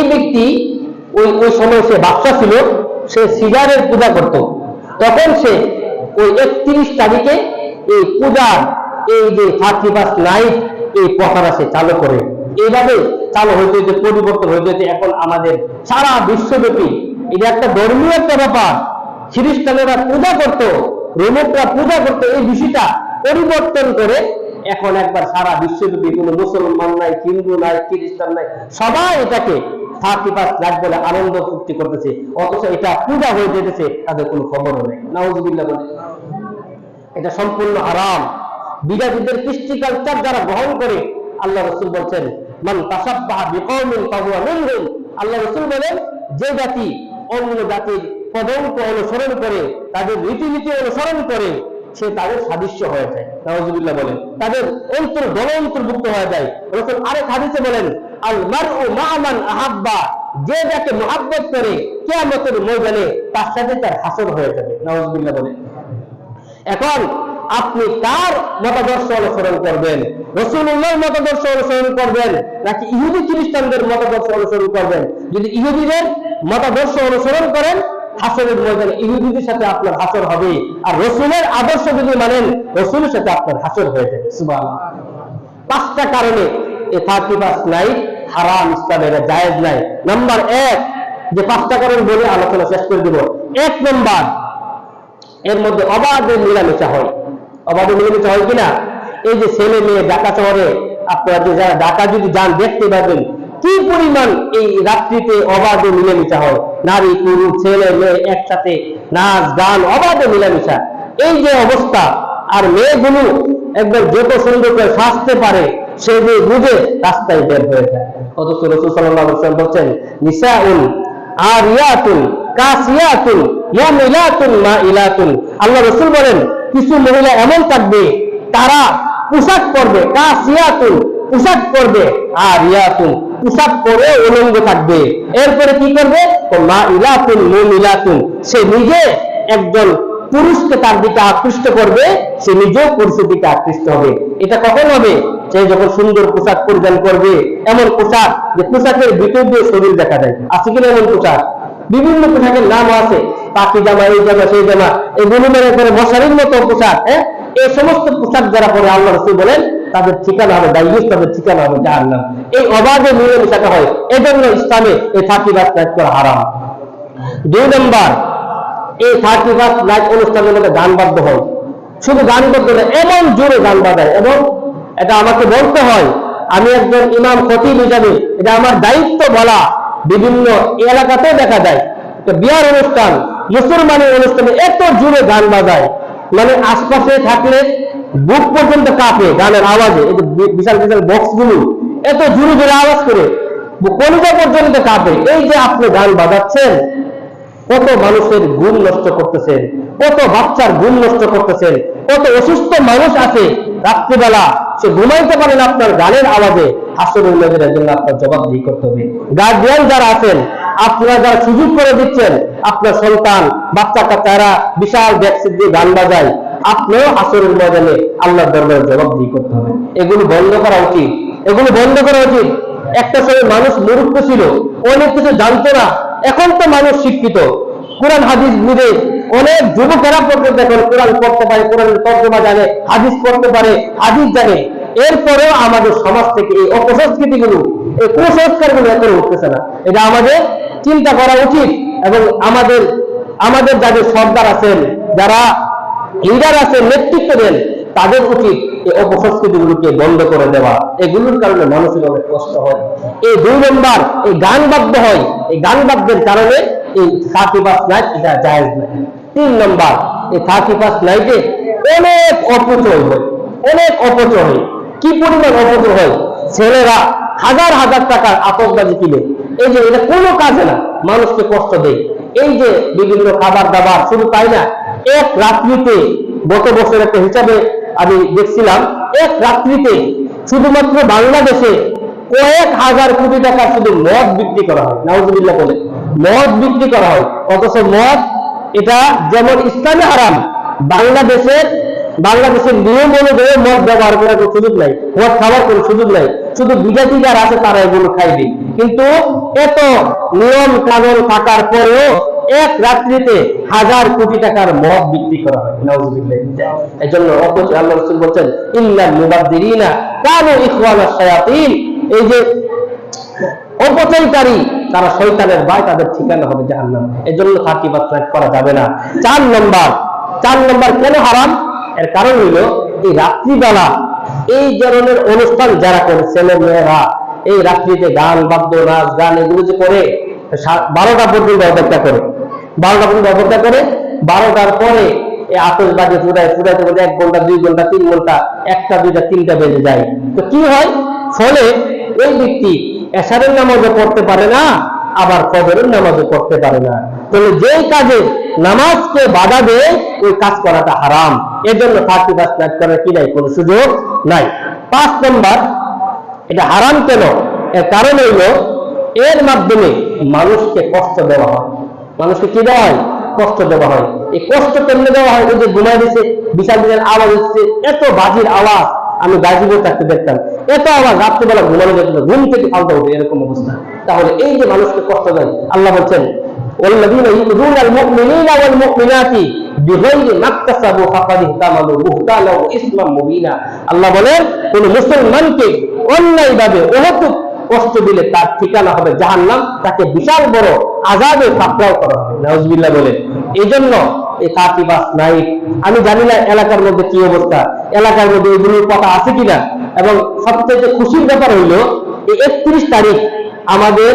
এই ব্যক্তি ওই ওই সময় সে বাচ্চা ছিল, সে সিগারের পূজা করত। তখন সে ওই একত্রিশ তারিখে এই পূজার এই যে থার্টি ফার্স্ট নাইট এই প্রথাটা সে চালু করে। এইভাবে চালু হইতে হইতে, পরিবর্তন হইতে হইতে এখন আমাদের সারা বিশ্বব্যাপী এটা একটা ধর্মীয় একটা ব্যাপার। খ্রিস্টানেরা পূজা করতো, রোমকরা পূজা করতো, এই বিষয়টা পরিবর্তন করে এখন একবার সারা বিশ্বব্যাপী কোনো মুসলমান নাই, হিন্দু নাই, খ্রিস্টান নাই, সবাই এটাকে থার্টি ফার্স্ট লাখ বলে আনন্দ ফুর্তি করতেছে, অথচ এটা পূজা হয়ে যেতেছে, তাদের কোনো খবরও নেই। নাউজুবিল্লাহ বলে। এটা সম্পূর্ণ হারাম। বিরাজীদের কৃষ্টি কালচার যারা গ্রহণ করে, আল্লাহ রসুল বলছেন, মান তাসাব্বাহা বিকৌমিন ফাহুয়া মিনহুম। আল্লাহ রসুল বলেন, যে জাতি অন্য জাতির পদঙ্ক অনুসরণ করে, তাদের রীতিনীতি অনুসরণ করে সে তাদের সাদৃশ্য হয়ে যায়। নওয়াজুবিল্লাহ বলেন। তাদের অন্তর দল অন্তর্ভুক্ত হয়ে যায়। রসুল আরেক হাদিসে বলেন আল মারউ মা'মান আহাব্বা যে যাকে মহাব্বত করে কিয়ামতের ময়দানে তার সাথে তার হাসর হয়ে যাবে। নওয়াজুবিল্লাহ বলেন। এখন আপনি কার মতাদর্শ অনুসরণ করবেন? রসুল্লাহর মতাদর্শ অনুসরণ করবেন নাকি ইহুদি খ্রিস্টানদের মতাদর্শ অনুসরণ করবেন? যদি ইহুদিদের মতাদর্শ অনুসরণ করেন হাসরের ময়দানে ইহুদিদের সাথে আপনার হাসর হবে। আর রসুলের আদর্শ যদি মানেন, রসুলের সাথে আপনার হাসর হয়ে যাবে। সুবাহ পাঁচটা কারণে এ থার্টি ফার্স্ট নাইট হারাম ইসলামের জায়েজ নাই। নাম্বার এক, যে পাঁচটা কারণ বলে আলোচনা শেষ করে দিব। এক নম্বর, এর মধ্যে অবাধে মিলামেশা হয়। অবাধে মিলামেশা হয় কিনা? এই যে ছেলে মেয়ে ঢাকা শহরে আপনারা যে যারা ঢাকা যদি যান, দেখতে পাবেন কি পরিমাণ এই রাত্রিতে অবাধে মিলেমিশা হয়। নারী, পুরুষ, ছেলে, মেয়ে একসাথে নাচ, গান, অবাধে মিলামিশা। এই যে অবস্থা, আর মেয়েগুলো একবার যত সুন্দর করে সাজতে পারে, সে যে বুঝে রাস্তায় বের হয়ে যায়। রসুল বলছেন নিসাউল আরিয়াতুন কাসিয়াতুন মুমিলাতুন মাইলাতুন। আল্লাহ রাসূল বলেন, কিছু মহিলা এমন থাকবে, তারা পোশাক পরবে, কাসিয়াতুন পোশাক পরবে, আরিয়াতুন পোশাক পরে উলঙ্গ থাকবে। এরপরে কি করবে? সে নিজে একজন পুরুষকে তার দিকে আকৃষ্ট করবে, সে নিজেও পুরুষের দিকে আকৃষ্ট হবে। এটা কখন হবে? সে যখন সুন্দর পোশাক পরিধান করবে, এমন পোশাক যে পোশাকের ভিতর দিয়ে শরীর দেখা যায়। আছে কিনা এমন পোশাক? বিভিন্ন পোশাকের নাম আছে। পাখি জামা, এই জামা, সেই জামা। এগুলো মনে করে মশারির মতো পোশাক হ্যাঁ? এই সমস্ত পোশাক যারা পরে আল্লাহ রসুল বলেন তাদের ঠিকানা হবে দায়ুস তাদের ঠিকানা হবে যার নাম এই অবাধে মিলেমিশাটা হয়। এজন্য ইসলামে এই থাকি বাস করা হারাম। দুই নম্বর, এই থার্টি ফার্স্ট নাইট অনুষ্ঠানের মধ্যে গান বাদ্য হয়। শুধু গান বাদ্য না, এমন জোরে গান বাজায়। এবং এটা আমাকে বলতে হয়, আমি একজন ইমাম খতিব হিসাবে, এটা আমার দায়িত্ব বলা বিভিন্ন এলাকাতেও দেখা যায়। তো বিয়ার অনুষ্ঠান, মুসলমানের অনুষ্ঠানে এত জোরে গান বাজায়। মানে আশপাশে থাকলে বুক পর্যন্ত কাঁপে গানের আওয়াজে, এই যে বিশাল বিশাল বক্সগুলো এত জোরে জোরে আওয়াজ করে কলিজা পর্যন্ত কাঁপে। এই যে আপনি গান বাজাচ্ছেন, কত মানুষের গুণ নষ্ট করতেছেন, কত বাচ্চার গুণ নষ্ট করতেছেন, কত অসুস্থ মানুষ আছে, রাত্রিবেলা সে ঘুমাইতে পারে না আপনার গানের আওয়াজে। হাসরের নজরের জন্য আপনার জবাবদিহি করতে হবে। গার্জিয়ান যারা আছেন, আপনারা যারা সুযোগ করে দিচ্ছেন, আপনার সন্তান বাচ্চা কাচ্চারা বিশাল ব্যাকসিট দিয়ে গান বাজায় আপনিও আসরের ময়দানে আল্লাহর দরবারে জবাবদিহি করতে হবে। এগুলো বন্ধ করা উচিত। এগুলো বন্ধ করা উচিত। একটা সময় মানুষ মূর্খ ছিল, অনেক কিছু জানতো না। এখন তো মানুষ শিক্ষিত। কোরআন, হাদিস বুঝে অনেক যুবকেরা পর্যন্ত এখন কোরআন পড়তে পারে, কোরআনের তর্জমা জানে, হাদিস পড়তে পারে, হাদিস জানে। এরপরেও আমাদের সমাজ থেকে এই অপসংস্কৃতি গুলো এই কুসংস্কারগুলো এখন উঠতেছে না। এটা আমাদের চিন্তা করা উচিত এবং আমাদের আমাদের যাদের সর্দার আছেন, যারা লিডার আছেন নেতৃত্ব দেন, তাদের উচিত এই অপসংস্কৃতিগুলোকে বন্ধ করে দেওয়া। এগুলোর কারণে মানুষের অনেক কষ্ট হয়। এই দুই নম্বর, এই গান বাদ্য হয়। এই গান বাদ্যের কারণে এই থার্টি ফার্স্ট নাইট এটা জায়েজ নাই তিন নম্বর, এই থার্টি ফার্স্ট নাইটে অনেক অপচয় হয়। অনেক অপচয় হয়। কি পরিমাণ অপচয় হয়? ছেলেরা হাজার হাজার টাকার আতসবাজি কিনে। এই যে এটা কোনো কাজে না। মানুষকে কষ্ট দেয়। এই যে বিভিন্ন খাবার দাবার শুধু তাই না, এক রাত্রিতে, গত বছর একটা হিসাবে আমি দেখছিলাম, এক রাত্রিতে শুধুমাত্র বাংলাদেশে কয়েক হাজার কোটি টাকা শুধু মদ বিক্রি করা হয়। নাউজুবিল্লাহ বলে। মদ বিক্রি করা হয়। অথচ মদ, এটা যেমন ইসলামে হারাম, বাংলাদেশের বাংলাদেশের নিয়ম অনুযায়ী মদ ব্যবহার করার কোনো সুযোগ নাই, মদ খাওয়ার কোনো সুযোগ নাই, শুধু বিজাতি যারা আছে তারা এগুলো খাইবে কিন্তু এত নিয়ম কানুন থাকার পরেও এক রাত্রিতে হাজার কোটি টাকার মদ বিক্রি করা হয়। এই জন্য আল্লাহ রসুল বলছেন, ইল্লা মুবাদ্দিরিনা কানু ইখওয়ানা শায়াতিন। এই যে অপচয়কারী, তারা শৈতানের ভাই, তাদের ঠিকানা হবে জাহান্নাম। এই জন্য থার্টি পার্সেন্ট করা যাবে না। চার নম্বর চার নম্বর কেন হারাম? এর কারণ হইল এই রাত্রিবেলা এই ধরনের অনুষ্ঠান যারা করে, ছেলে মেয়েরা, এই রাত্রিতে গান, বাদ্য, নাচ, গান, এগুলো যে করে বারোটা পর্যন্ত অপেক্ষা করে। বারোটা পর্যন্ত অপেক্ষা করে, বারোটার পরে এই আতসবাজি ফুটায়, ফুটাইতে ফুটাইতে এক ঘণ্টা, দুই ঘণ্টা, তিন ঘণ্টা, একটা, দুইটা, তিনটা বেজে যায়। তো কি হয়? ফলে ওই ব্যক্তি এসারের নামাজও পড়তে পারে না আবার কবরের নামাজও পড়তে পারে না। তাহলে যেই কাজে নামাজকে বাধা দেয় ওই কাজ করাটা হারাম। এর জন্য থার্টি পাঁচ নাইট করার কি নাই, কোনো সুযোগ নাই। পাঁচ নম্বর, এটা হারাম কেন? এর কারণ হইল, এর মাধ্যমে মানুষকে কষ্ট দেওয়া হয়। মানুষকে কি দেওয়া হয়? কষ্ট দেওয়া হয়। এই কষ্ট কেমনে দেওয়া হয়? ওই যে ঘুমাই দিচ্ছে বিশাল বিশাল আওয়াজ হচ্ছে এত বাজির আওয়াজ। আমি গাজীপুর থাকতে দেখতাম এত আওয়াজ রাত্রিবেলা ঘুমানো যেত না, ঘুম থেকে ফালতে হতো এরকম অবস্থা তাহলে এই যে মানুষকে কষ্ট দেয় আল্লাহ বলছেন والذين يؤذون المؤمنين والمؤمنات بغير ما اكتسبوا فقد احتملوا بهتانا واثما مبينا আল্লাহ বলেন কোন মুসলমানকে অন্যায়ভাবে অহেতুক কষ্ট দিলে তার ঠিকানা হবে জাহান্নাম তাকে বিশাল বড় আজাবে পাকড়াও করা হবে নাউজুবিল্লাহ বলেন এই জন্য এই বাস নাইট আমি জানি না এলাকার মধ্যে কি অবস্থা, এলাকার মধ্যে কথা আছে কিনা। এবং সবচেয়ে খুশির ব্যাপার হইল, এই একত্রিশ তারিখ আমাদের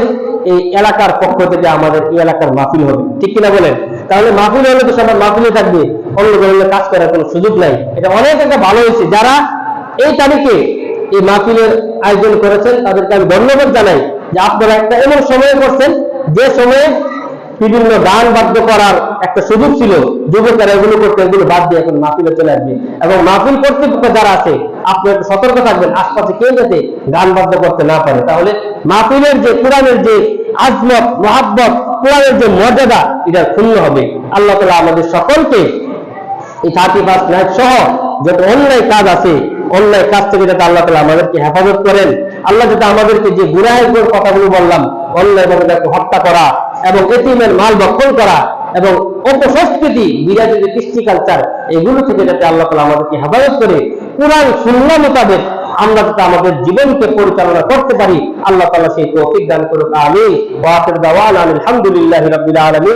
এই এলাকার পক্ষ থেকে আমাদের এই এলাকার হবে। ঠিক কিনা বলেন? তাহলে মাহফিল হলে তো সবার মাহফিলে থাকবে, অন্য কোনো কাজ করার কোনো সুযোগ নাই। এটা অনেক একটা ভালো হয়েছে। যারা এই তারিখে এই মাহফিলের আয়োজন করেছেন, তাদেরকে আমি ধন্যবাদ জানাই যে আপনারা একটা এমন সময় করছেন, যে সময়ে বিভিন্ন গান বাদ্য করার একটা সুযোগ ছিল। যুবকেরা এগুলো করতে, এগুলো বাদ দিয়ে এখন মাহফিলে চলে আসবে। এবং মাহফিল কর্তৃপক্ষ যারা আছে আপনি একটু সতর্ক থাকবেন, আশপাশে কেউ যাতে গান বাদ্য করতে না পারে। তাহলে মাহফিলের যে কোরআনের যে আজমত, মহাব্বত, কোরআনের যে মর্যাদা, এটা ক্ষুণ্ণ হবে। আল্লাহ তালা আমাদের সকলকে এই থার্টি ফার্স্ট নাইট সহ যত অন্যায় কাজ আছে, অন্যায় কাজ থেকে যাতে আল্লাহ তালা আমাদেরকে হেফাজত করেন। আল্লাহ যাতে আমাদেরকে যে গুনাহের কথাগুলো বললাম অন্যায় ভাবে হত্যা করা এবং এতিমের মাল ভক্ষণ করা এবং অপসংস্কৃতি, বিরাজের যে কৃষ্টি কালচার এগুলো থেকে যাতে আল্লাহ তালা আমাদেরকে হেফাজত করে, কোরআন শূন্য মোতাবেক আমরা যাতে আমাদের জীবনকে পরিচালনা করতে পারি, আল্লাহ তালা সেই তৌফিক দান করুক আমি আলহামদুলিল্লাহ রবিল আলামিন।